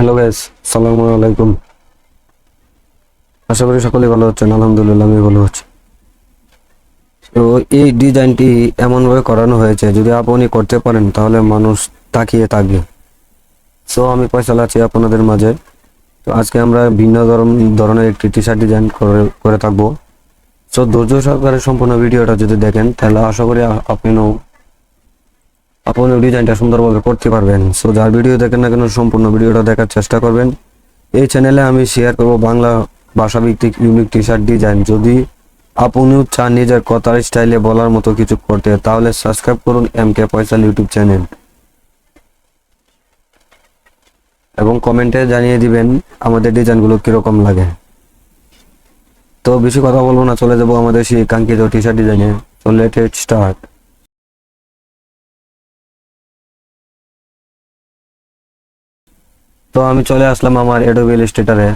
Hello guys সালামু আলাইকুম আশা করি সকলেই ভালো হচ্ছেন আলহামদুলিল্লাহ আমি ভালো হচ্ছি তো এই ডিজাইনটি এমনভাবে করানো হয়েছে, যদি আপনি করতে পারেন, তাহলে মানুষ তাকিয়ে থাকবে। সো আমি পয়সা আছি আপনাদের মাঝে। তো আজকে আমরা ভিন্ন ধরন ধরনের একটি টি শার্ট ডিজাইন করে করে থাকব। সো ধৈর্য সহকারে সম্পূর্ণ ভিডিওটা যদি দেখেন, তাহলে আশা করি আপনিও আপনি ডিজাইনটা সুন্দরভাবে করতে পারবেন। সো যার ভিডিও দেখেন না কেন, সম্পূর্ণ ভিডিওটা দেখার চেষ্টা করবেন। এই চ্যানেলে আমি শেয়ার করব বাংলা ভাষাভিত্তিক ইউনিক টি শার্ট ডিজাইন যদি আপনিও চান নিজের কথার স্টাইলে বলার মতো কিছু করতে, তাহলে সাবস্ক্রাইব করুন এম কে পয়সাল ইউটিউব চ্যানেল এবং কমেন্টে জানিয়ে দিবেন আমাদের ডিজাইনগুলো কীরকম লাগে। তো, বেশি কথা বলব না, চলে যাব আমাদের সেই কাঙ্ক্ষিত টি শার্ট ডিজাইনে তো লেট স্টার্ট তো আমি চলে আসলাম আমার এডোবি ইলাস্ট্রেটরে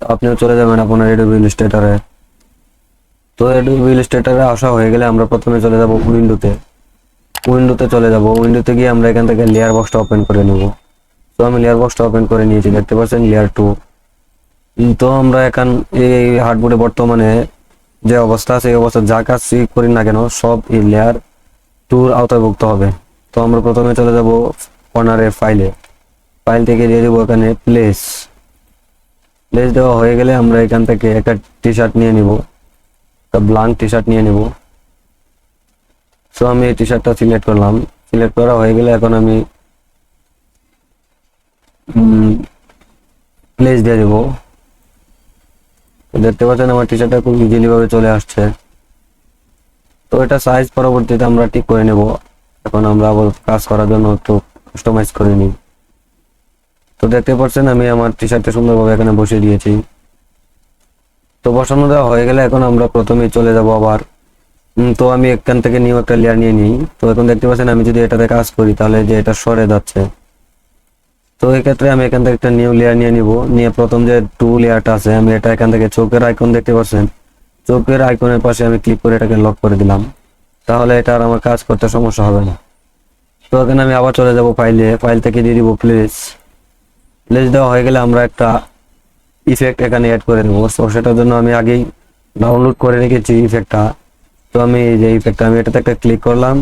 আপনিও চলে যাবেন আপনার এডোবি ইলাস্ট্রেটরে তো এডোবি ইলাস্ট্রেটরে আসা হয়ে গেলে আমরা প্রথমে চলে যাব উইন্ডোতে উইন্ডোতে চলে যাব। উইন্ডোতে গিয়ে আমরা এখান থেকে লেয়ার বক্সটা ওপেন করে নেব। তো আমি লেয়ার বক্সটা ওপেন করে নিয়েছি, দেখতে পাচ্ছেন লেয়ার টু তো আমরা এখন এই হার্ডবোর্ডে বর্তমানে যে অবস্থা আছে এই অবস্থা যা কাজ করি না কেন, সব এই লেয়ার টুর আওতাভুক্ত হবে। তো আমরা প্রথমে চলে যাব কর্নারের ফাইলে ফাইল থেকে দিয়ে দেবো এখানে প্লেস প্লেস দেওয়া হয়ে গেলে আমরা এখান থেকে একটা টি শার্ট নিয়ে নিব। একটা ব্লাঙ্ক টি শার্ট নিয়ে নিব। সো আমি এই টি শার্টটা সিলেক্ট করলাম। সিলেক্ট করা হয়ে গেলে এখন আমি প্লেস দিয়ে দেবো। দেখতে পাচ্ছেন আমার টি শার্টটা খুব ইজিলি ভাবে চলে আসছে। তো এটা সাইজ পরবর্তীতে আমরা ঠিক করে নেব। এখন আমরা আবার কাজ করার জন্য একটু কাস্টমাইজ করে নিই। তো দেখতে পাচ্ছেন, আমি আমার টি শার্টটা সুন্দরভাবে এখানে বসিয়ে দিয়েছি। তো বসানো দেওয়া হয়ে গেলে এখন আমরা প্রথমেই চলে যাব আবার। তো আমি এখান থেকে নিউ একটা লেয়ার নিয়ে নিই। তো এখন দেখতে পাচ্ছেন, আমি যদি এটাতে কাজ করি, তাহলে যে এটা সরে যাচ্ছে। তো এক্ষেত্রে আমি এখান থেকে একটা নিউ লেয়ার নিয়ে নিব। নিয়ে প্রথম যে টু লেয়ারটা আছে, আমি এটা এখান থেকে চোখের আইকন দেখতে পাচ্ছেন। চোখের আইকনের পাশে আমি ক্লিক করে এটাকে লক করে দিলাম। তাহলে এটা আর আমার কাজ করতে সমস্যা হবে না। তো এখানে আমি আবার চলে যাব ফাইলে ফাইল থেকে দিয়ে দিব প্লেস প্লেস দেওয়া হয়ে গেলে আমরা একটা ইফেক্ট এখানে অ্যাড করে দেবো সো সেটার জন্য আমি আগেই ডাউনলোড করে রেখেছি ইফেক্টটা তো আমি যে ইফেক্টটা আমি এটাতে একটা ক্লিক করলাম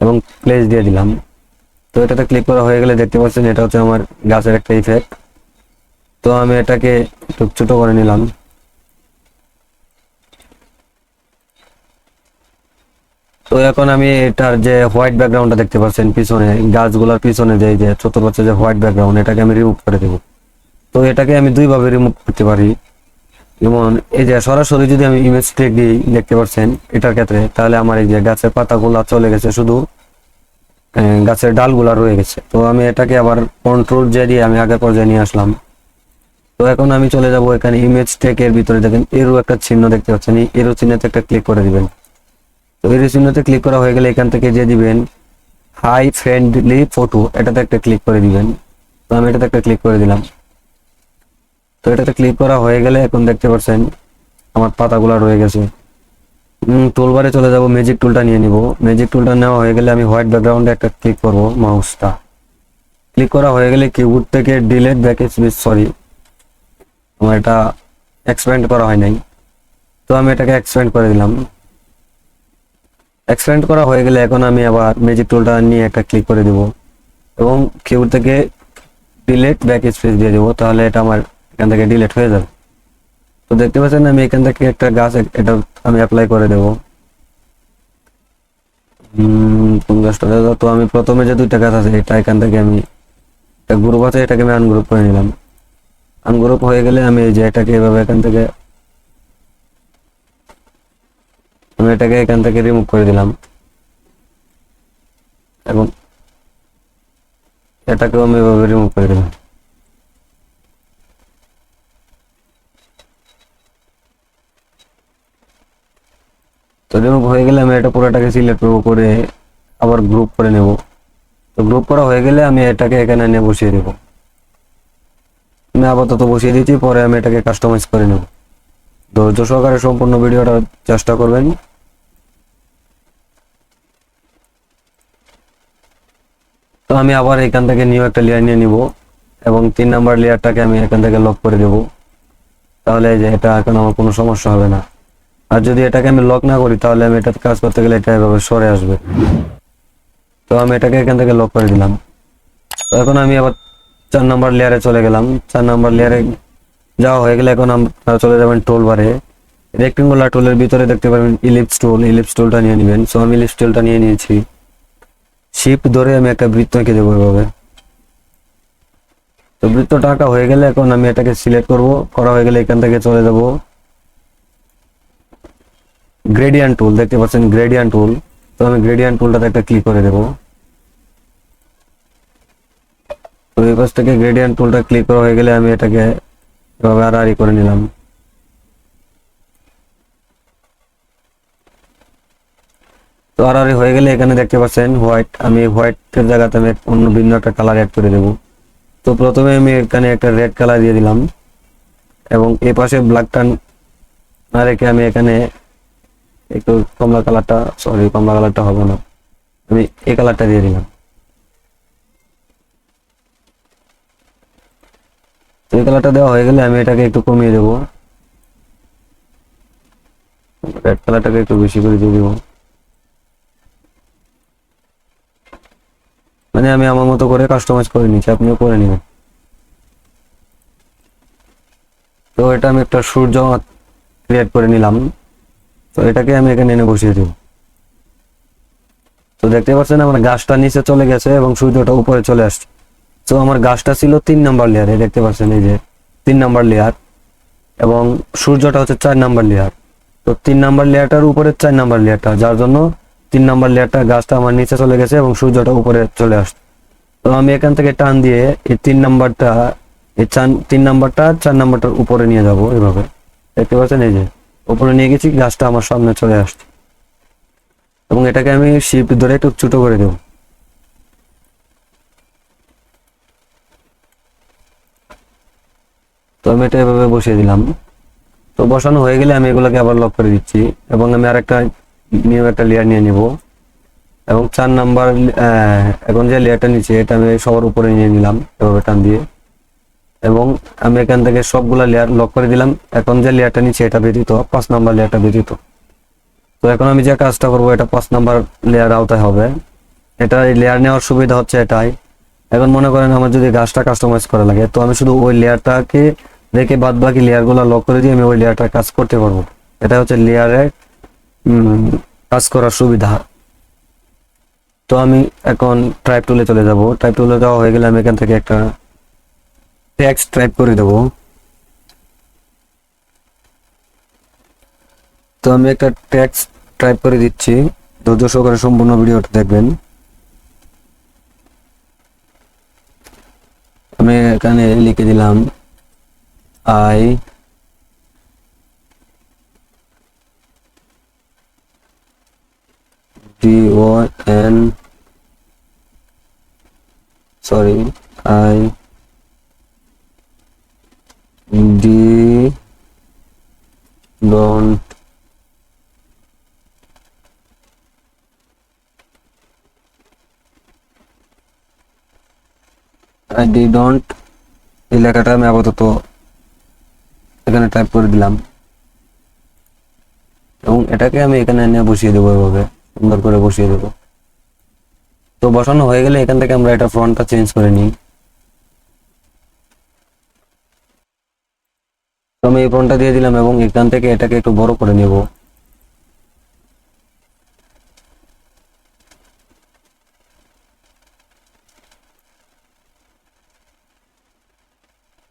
এবং প্লেস দিয়ে দিলাম। তো এটাতে ক্লিক করা হয়ে গেলে দেখতে পাচ্ছেন এটা হচ্ছে আমার গাছের একটা ইফেক্ট তো আমি এটাকে একটু ছোটো করে নিলাম। তো এখন আমি এটার যে হোয়াইট ব্যাকগ্রাউন্ডটা দেখতে পাচ্ছেন, পিছনে গাছগুলোর পিছনে যে যে বাচ্চা যে হোয়াইট ব্যাকগ্রাউন্ড এটাকে আমি রিমুভ করে দেবো। তো এটাকে আমি দুইভাবে রিমুভ করতে পারি। যেমন, এই যে সরাসরি যদি আমি ইমেজ ক্লিক দিই দেখতে পাচ্ছেন, এটার ক্ষেত্রে, তাহলে আমার এই যে গাছের পাতাগুলা চলে গেছে শুধু গাছের ডালগুলা রয়ে গেছে। তো আমি এটাকে আবার কন্ট্রোল যে দিয়ে আমি আগের পর্যায়ে নিয়ে আসলাম। তো এখন আমি চলে যাব এখানে ইমেজ টেকের ভিতরে। দেখেন, এরও একটা চিহ্ন দেখতে পাচ্ছেন এরও চিহ্নতে একটা ক্লিক করে দিবেন। তো এর চিহ্নতে ক্লিক করা হয়ে গেলে এখান থেকে যে দিবেন হাই ফ্রেন্ডলি ফটো এটাতে একটা ক্লিক করে দিবেন। তো আমি এটাতে একটা ক্লিক করে দিলাম। তো এটাতে ক্লিক করা হয়ে গেলে এখন দেখতে পাচ্ছেন আমার পাতাগুলো রয়ে গেছে। টুলবারে চলে যাব ম্যাজিক টুলটা নিয়ে নিব। ম্যাজিক টুলটা নেওয়া হয়ে গেলে আমি হোয়াইট ব্যাকগ্রাউন্ডে একটা ক্লিক করব মাউসটা ক্লিক করা হয়ে গেলে কিবোর্ড থেকে ডিলেট ব্যাক সরি আমার এটা এক্সপ্যান্ড করা হয় নাই। তো আমি এটাকে এক্সপ্যান্ড করে দিলাম। এক্সপ্যান্ড করা হয়ে গেলে এখন আমি আবার ম্যাজিক টুলটা নিয়ে একটা ক্লিক করে দিব। এবং কিবোর্ড থেকে ডিলেট ব্যাক স্পেস দিয়ে দেবো, তাহলে এটা আমার এখান থেকে ডিলেট হয়ে যাবে। তো দেখতে পাচ্ছেন আমি এখান থেকে একটা গাছ এটা আমি অ্যাপ্লাই করে দেব। কোন গাছটা? তো আমি প্রথমে যে দুইটা গাছ আছে, এটা এখান থেকে আমি একটা গ্রুপ আছে, এটাকে আমি আনগ্রুপ করে নিলাম। আনগ্রুপ হয়ে গেলে আমি যে এটাকে এভাবে এখান থেকে আমি এটাকে এখান থেকে রিমুভ করে দিলাম। এবং এটাকেও আমি এভাবে রিমুভ করে দিলাম। তো রিমুভ হয়ে গেলে আমি এটা পুরোটাকে সিলেক্ট করব, করে আবার গ্রুপ করে নেব। তো গ্রুপ করা হয়ে গেলে আমি এটাকে এখানে এনে বসিয়ে দেবো। আমি আপাতত বসিয়ে দিয়েছি, পরে আমি এটাকে কাস্টমাইজ করে নেব। ধৈর্য সহকারে সম্পূর্ণ ভিডিওটা চেষ্টা করবেন। তো আমি আবার এখান থেকে নিউ একটা লেয়ার নিয়ে নিব এবং তিন নাম্বার লেয়ারটাকে আমি এখান থেকে লক করে দেব। তাহলে যে এটা এখন আমার কোনো সমস্যা হবে না। আর যদি এটাকে আমি লক না করি, তাহলে আমি এটাতে কাজ করতে গেলে এটা এভাবে সরে আসবে। তো আমি এটাকে এখান থেকে লক করে দিলাম। তো এখন আমি আবার চার নাম্বার লেয়ারে চলে গেলাম। চার নাম্বার লেয়ারে যাওয়া হয়ে গেলে এখন আপনারা চলে যাবেন টোল বারে রেক্টেঙ্গুলার টুলের ভিতরে দেখতে পাবেন ইলিপস টুল ইলিপস টুলটা নিয়ে নেবেন। সো আমি ইলিপস টুলটা নিয়ে নিয়েছি। শিপ ধরে আমি একটা বৃত্ত এঁকে দেবো এভাবে তো বৃত্তটা আঁকা হয়ে গেলে এখন আমি এটাকে সিলেক্ট করব করা হয়ে গেলে এখান থেকে চলে যাব গ্রেডিয়ান্ট টুল দেখতে পাচ্ছেন গ্রেডিয়ান্ট টুল তো আমি গ্রেডিয়ান্ট টুলটাতে একটা ক্লিক করে দেবো তো এই পাশ থেকে গ্রেডিয়ান্ট টুলটা ক্লিক করা হয়ে গেলে আমি এটাকে এভাবে আড়াআড়ি করে নিলাম তো আড়াআড়ি হয়ে গেলে এখানে দেখতে পাচ্ছেন হোয়াইট, আমি হোয়াইটের জায়গাতে আমি অন্য ভিন্ন একটা কালার অ্যাড করে দেবো। তো প্রথমে আমি এখানে একটা রেড কালার দিয়ে দিলাম এবং এই পাশে ব্ল্যাকটা না রেখে আমি এখানে একটু কমলা কালারটা সরি কমলা কালারটা হবে না। আমি এই কালারটা দিয়ে দিলাম। এই কালারটা দেওয়া হয়ে গেলে আমি এটাকে একটু কমিয়ে দেবো। রেড কালারটাকে একটু বেশি করে দিয়ে দেবো। মানে আমি আমার মতো করে কাস্টমাইজ করে নিচ্ছি আপনিও করে নেবেন। তো এটা আমি একটা সূর্য ক্রিয়েট করে নিলাম। তো এটাকে আমি এখানে এনে বসিয়ে দেব। তো দেখতে পাচ্ছেন আমার গাছটা নিচে চলে গেছে এবং সূর্যটা উপরে চলে আসছে। তো আমার গাছটা ছিল তিন নাম্বার লেয়ারে দেখতে পাচ্ছেন এই যে তিন নাম্বার লেয়ার এবং সূর্যটা হচ্ছে চার নাম্বার লেয়ার তো তিন নাম্বার লেয়ারটার উপরে চার নাম্বার লেয়ারটা যার জন্য তিন নাম্বার লেয়ারটা গাছটা আমার নিচে চলে গেছে এবং সূর্যটা উপরে চলে আসছে। তো আমি এখান থেকে টান দিয়ে এই তিন নাম্বারটা, এই চার, তিন নাম্বারটা, চার নাম্বারটার উপরে নিয়ে যাব এভাবে। দেখতে পাচ্ছেন? এই যে, উপরে নিয়ে গেছি, গাছটা আমার সামনে চলে আসছে। এবং এটাকে আমি শিপ ধরে একটু ছোট করে দেবো। তো আমি এটা এভাবে বসিয়ে দিলাম। তো বসানো হয়ে গেলে আমি এগুলোকে আবার লক করে দিচ্ছি এবং আমি আরেকটা নিউ একটা লেয়ার নিয়ে নিব। এবং চার নাম্বার এখন যে লেয়ারটা নিচে এটা আমি সবার উপরে নিয়ে নিলাম, এভাবে টান দিয়ে। এবং আমি এখান থেকে সবগুলা লেয়ার লক করে দিলাম। এখন যে লেয়ারটা নিচে এটা ব্যতীত, পাঁচ নাম্বার লেয়ারটা ব্যতীত। তো এখন আমি যে কাজটা করব, এটা পাঁচ নাম্বার লেয়ার আওতায় হবে। এটা লেয়ার নেওয়ার সুবিধা হচ্ছে এটাই। এখন মনে করেন আমার যদি গাছটা কাস্টমাইজ করা লাগে, তো আমি শুধু ওই লেয়ারটাকে রেখে বাদ বাকি লেয়ারগুলো লক করে দিয়ে আমি ওই লেয়ারটা কাজ করতে পারব। এটা হচ্ছে লেয়ারে কাজ করার সুবিধা। তো আমি এখন ট্রাইপ টুলে চলে যাব। ট্রাইপ টুলে যাওয়া হয়ে গেলে আমি এখান থেকে একটা ট্যাক্স টাইপ করে দেব। তো আমি একটা ট্যাক্স টাইপ করে দিচ্ছি। ধৈর্য সহকারে সম্পূর্ণ ভিডিওটা দেখবেন। আমি এখানে লিখে দিলাম I D O N sorry I D don't I D don't এই লেখাটা আমি আপাতত এখানে টাইপ করে দিলাম। এবং এটাকে আমি এখানে এনে বসিয়ে দেবো এভাবে। সুন্দর করে বসিয়ে দেবো। তো বসানো হয়ে গেলে এখান থেকে আমরা এটা ফ্রন্টটা চেঞ্জ করে নিই। তো আমি এই ফ্রন্টটা দিয়ে দিলাম এবং এখান থেকে এটাকে একটু বড় করে নেব।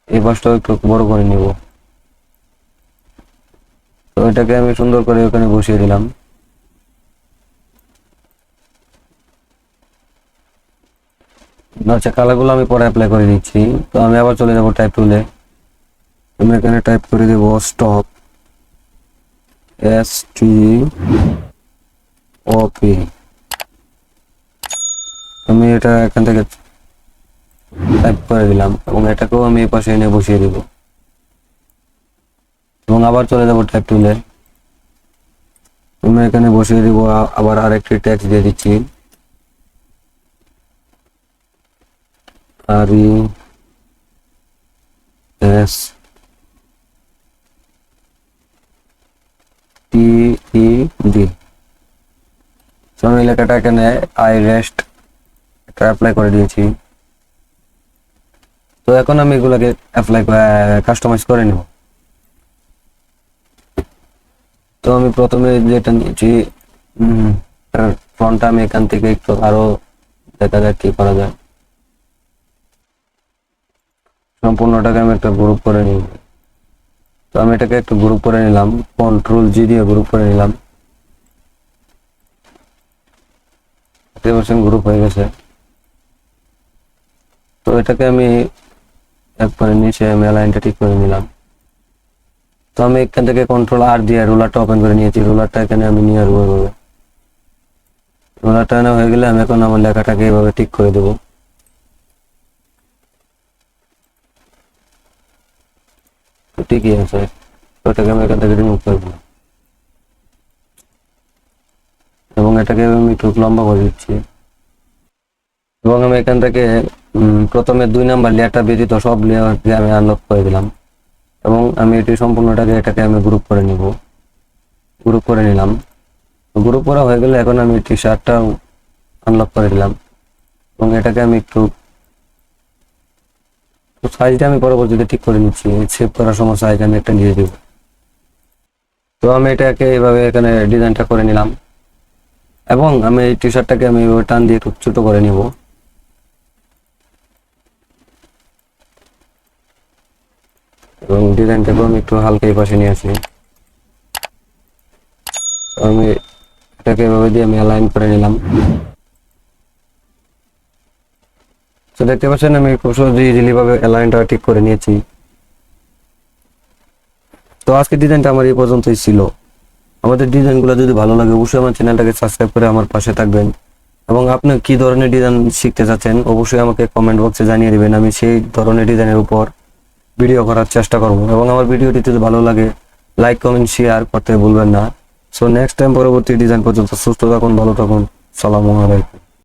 এই পাশটাও একটু বড় করে নিব। তো এটাকে আমি সুন্দর করে ওখানে বসিয়ে দিলাম। আচ্ছা কালারগুলো আমি পরে অ্যাপ্লাই করে নিচ্ছি। তো আমি আবার চলে যাব টাইপ টুলে আমি এখানে টাইপ করে দেব stop S T O P আমি এটা এখান থেকে টাইপ করে দিলাম এবং এটাকেও আমি এই পাশে এনে বসিয়ে দেব। এবং আবার চলে যাব টাইপ টুলে আমি এখানে বসিয়ে দিব, আবার আরেকটি ট্যাক্স দিয়ে দিচ্ছি। আর এস টি ই ডি আমি লেখাটা এখানে আই রেস্ট এটা অ্যাপ্লাই করে দিয়েছি। তো এখন আমি এগুলোকে অ্যাপ্লাই কাস্টমাইজ করে নেব। তো আমি প্রথমে যেটা নিয়েছি ফ্রন্টটা আমি এখান থেকে একটু আরও দেখা যাক কি করা যায়। সম্পূর্ণটাকে আমি একটা গ্রুপ করে নিই। তো আমি এটাকে একটু গ্রুপ করে নিলাম কন্ট্রোল জি দিয়ে গ্রুপ করে নিলাম। গ্রুপ হয়ে গেছে। তো এটাকে আমি একবারে নিচে আমি লাইনটা ঠিক করে নিলাম। তো আমি এখান থেকে কন্ট্রোল আর দিয়ে রুলারটা ওপেন করে নিয়েছি। রুলারটা এখানে আমি নিয়ে আসব এভাবে। রুলারটা হয়ে গেলে আমি এখন আমার লেখাটাকে এভাবে ঠিক করে দেবো। তো ঠিকই আছে। তো এটাকে আমি এখান থেকে রিমুভ করে দিলাম। এবং এটাকে আমি একটু লম্বা করে দিচ্ছি। এবং আমি এখান থেকে প্রথমে দুই নাম্বার লেয়ারটা ব্যতীত সব লেয়ারকে আমি আনলক করে দিলাম। এবং আমি এটি সম্পূর্ণটাকে এটাকে আমি গ্রুপ করে নিব। গ্রুপ করে নিলাম। গ্রুপ করা হয়ে গেলে এখন আমি টি শার্টটা আনলক করে দিলাম। এবং এটাকে আমি একটু সাইজটা আমি পরবর্তীতে ঠিক করে নিচ্ছি। সেভ করার সময় সাইজ আমি একটা দিয়ে দিব তো আমি এটাকে এভাবে এখানে ডিজাইনটা করে নিলাম। এবং আমি এই টি শার্টটাকে আমি এভাবে টান দিয়ে একটু ছোট করে নিব। এবং ডিজাইনটাকে আমি একটু হালকা এই পাশে নিয়ে আসি। আমি এটাকে এভাবে দিয়ে আমি অ্যালাইন করে নিলাম। তো দেখতে পাচ্ছেন, আমি খুব সহজে ইজিলি ভাবে অ্যালাইনটা ঠিক করে নিয়েছি। তো, আজকের ডিজাইনটা আমার এই পর্যন্তই ছিল। আমাদের ডিজাইনগুলো যদি ভালো লাগে, অবশ্যই আমার চ্যানেলটাকে সাবস্ক্রাইব করে আমার পাশে থাকবেন। এবং আপনি কি ধরনের ডিজাইন শিখতে চাচ্ছেন, অবশ্যই আমাকে কমেন্ট বক্সে জানিয়ে দিবেন। আমি সেই ধরনের ডিজাইনের উপর ভিডিও করার চেষ্টা করব। এবং আমার ভিডিওটি যদি ভালো লাগে লাইক কমেন্ট শেয়ার করতে ভুলবেন না। সো নেক্সট টাইম পরবর্তী ডিজাইন পর্যন্ত সুস্থ থাকুন, ভালো থাকুন। সালামু আলাইকুম।